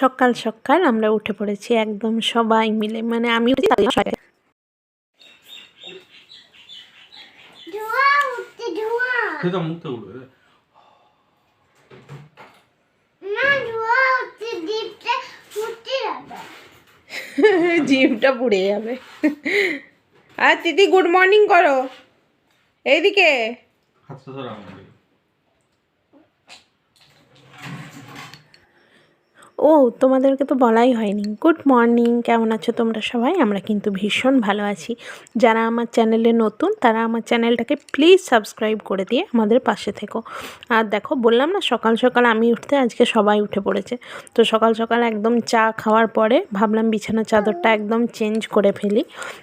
সকাল সকাল আমরা উঠে পড়েছি একদম সবাই মিলে। মানে আমি জিভটা পুড়ে যাবে। আর দিদি গুড মর্নিং করো। এইদিকে। হাতটা ধরে আমাকে ও, তোমাদেরকে তো বলাই হয়নি। গুড মর্নিং কেমন আছো তোমরা সবাই? আমরা কিন্তু ভীষণ ভালো আছি। যারা আমার চ্যানেলে নতুন, তারা আমার চ্যানেলটাকে প্লিজ সাবস্ক্রাইব করে দিয়ে আমাদের পাশে থেকো। আর দেখো, বললাম না, সকাল সকাল আমি উঠতে আজকে সবাই উঠে পড়েছে। তো সকাল সকাল একদম চা খাওয়ার পরে ভাবলাম বিছানার চাদরটা একদম চেঞ্জ করে ফেলি।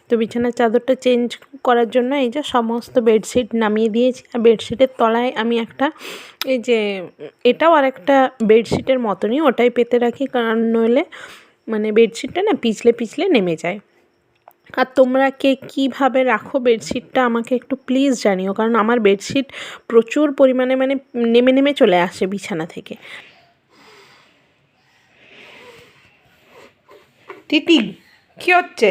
তো বিছানার চাদরটা চেঞ্জ করার জন্য এই যে সমস্ত বেডশিট নামিয়ে দিয়েছি। আর বেডশিটের তলায় আমি একটা এই যে এটাও আর একটা বেডশিটের মতনই ওটাই পেতে রাখি। কারণ নইলে মানে বেডশিটটা না পিছলে পিছলে নেমে যায়। আর তোমরা কে কীভাবে রাখো বেডশিটটা আমাকে একটু প্লিজ জানিও। কারণ আমার বেডশিট প্রচুর পরিমাণে মানে নেমে নেমে চলে আসে বিছানা থেকে। তিতি কী হচ্ছে?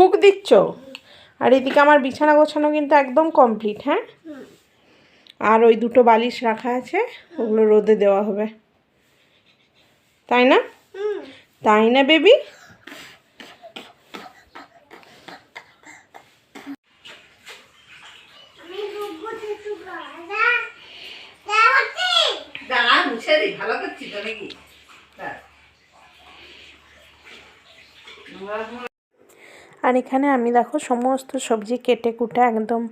ফুক দিচ্ছ? আর এদিকে আমার বিছানা গোছানো কিন্তু একদম কমপ্লিট হ্যাঁ? আর ওই দুটো বালিশ রাখা আছে, ওগুলো রোদে দেওয়া হবে। তাই না? তাই না, বেবি? ভালো করছি তো নাকি? আর এখানে আমি দেখো সমস্ত সবজি কেটে কুটে একদম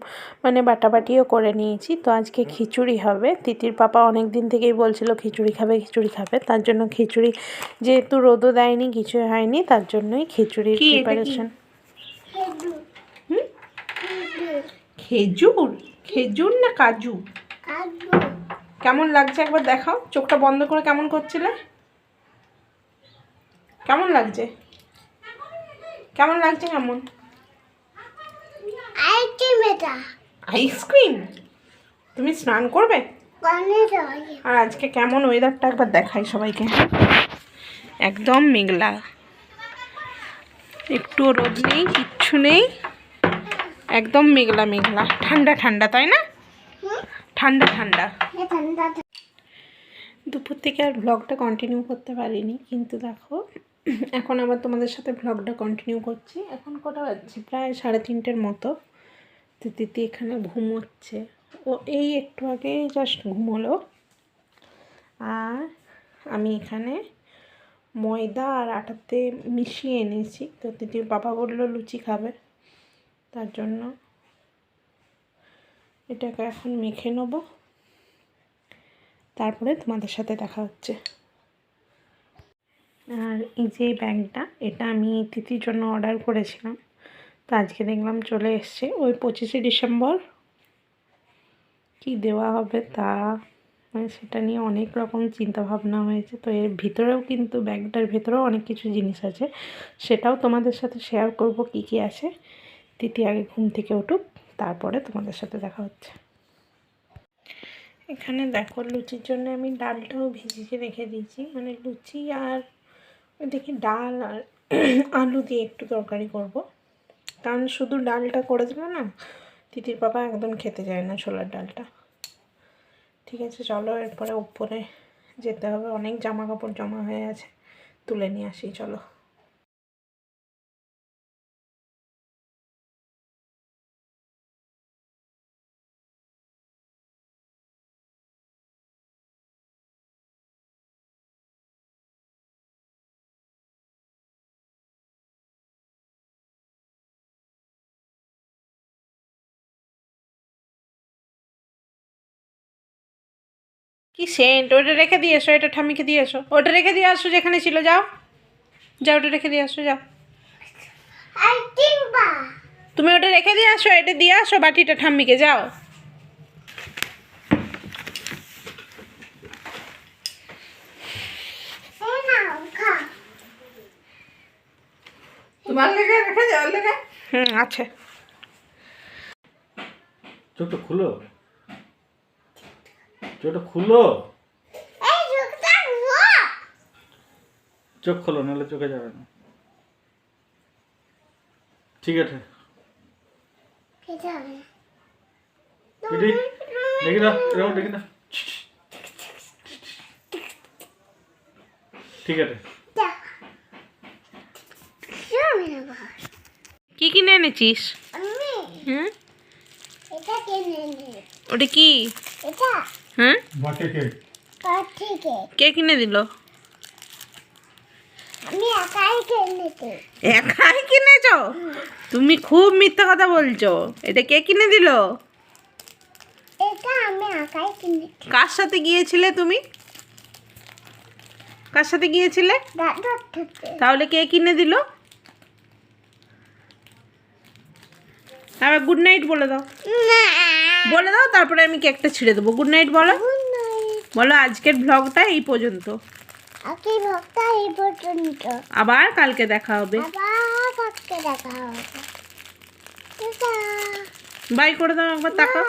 মানে বাটাবাটিও করে নিয়েছি। তো আজকে খিচুড়ি হবে। তিতির পাপা অনেক দিন থেকেই বলছিল খিচুড়ি খাবে খিচুড়ি খাবে। তার জন্য খিচুড়ি যেহেতু রোদও দেয়নি কিছু হয়নি তার জন্যই খিচুড়ির? প্রিপারেশন? খেজুর? খেজুর না কাজু? কেমন লাগছে? একবার দেখাও। চোখটা বন্ধ করে কেমন করছিলে? কেমন লাগছে? কেমন লাগছে কেমন? মেটা আইসক্রিম? তুমি স্নান করবে? আর আজকে কেমন ওয়েদারটা একবার দেখাই সবাইকে। একদম মেঘলা। একটুও রোদ নেই কিচ্ছু নেই। একদম মেঘলা মেঘলা। ঠান্ডা ঠান্ডা তাই না? ঠান্ডা ঠান্ডা। ঠান্ডা। দুপুর থেকে আর ব্লগটা কন্টিনিউ করতে পারিনি। কিন্তু দেখো এখন আবার তোমাদের সাথে ব্লগটা কন্টিনিউ করছি। এখন কটা বাজছে? প্রায় সাড়ে তিনটের মতো। তো দিদি এখানে ঘুমোচ্ছে। ও এই একটু আগে জাস্ট ঘুমোলো। আর আমি এখানে ময়দা আর আটাতে মিশিয়ে এনেছি। তো দিদির বাবা বলল লুচি খাবে। তার জন্য এটাকে এখন মেখে নেব। তারপরে তোমাদের সাথে দেখা হচ্ছে। আর এই যে ব্যাগটা এটা আমি তিথির জন্য অর্ডার করেছিলাম। তো আজকে দেখলাম চলে এসছে। ওই পঁচিশে ডিসেম্বর কি দেওয়া হবে তা মানে সেটা নিয়ে অনেক রকম চিন্তা ভাবনা হয়েছে। তো এর ভিতরেও কিন্তু ব্যাগটার ভেতরেও অনেক কিছু জিনিস আছে। সেটাও তোমাদের সাথে শেয়ার করব কি কি আছে। তিথি আগে ঘুম থেকে উঠুক, তারপরে তোমাদের সাথে দেখা হচ্ছে। এখানে দেখো, লুচির জন্য আমি ডালটাও ভিজিয়ে রেখে দিয়েছি। মানে লুচি আর দেখি ডাল আর আলু দিয়ে একটু তরকারি করব। কারণ শুধু ডালটা করে দেবো না তিতির বাবা একদম খেতে চায় না ছোলার ডালটা। ঠিক আছে, চলো এরপরে উপরে যেতে হবে। অনেক জামা কাপড় জমা হয়ে আছে, তুলে নিয়ে আসি, চলো। কি সেন্ট? ওটা রেখে দিয়ে এসো এটা ঠাম্মিকে দিয়ে এসো। ওটা রেখে দিয়ে আসো যেখানে ছিল যাও। যাও ওটা রেখে দিয়ে আসো যাও। বা তুমি ওটা রেখে দিয়ে আসো এটা দিয়ে আসো বাটিটা ঠাম্মিকে যাও। তোমার লেগে রেখে যাও লেগে। হুম আছে। চোখটা খুলো। চোখটা খুলো। চোখ খোলো নাহলে চোখে যাবে না। ঠিক আছে। দেখি না এরকম দেখি না ঠিক আছে। কি কিনে এনেছিস? হ্যাঁ ওটা কি? এটা। হ্যাঁ কে কিনে দিল? আমি একাই একাই কিনেছ? তুমি খুব মিথ্যা কথা বলছো। এটা কে কিনে দিল? এটা আমি একাই কিনেছি। কার সাথে গিয়েছিলে তুমি? কার সাথে গিয়েছিলে? তাহলে কে কিনে দিল? আবার গুড নাইট বলে দাও। না বলে দাও তারপরে আমি কেকটা ছিঁড়ে দেবো। গুড নাইট বলো। বলো আজকের ব্লগটা এই পর্যন্ত। এই আবার কালকে দেখা হবে। আবার কাককে দেখা হবে। বাই করে দাও একবার তাকাও.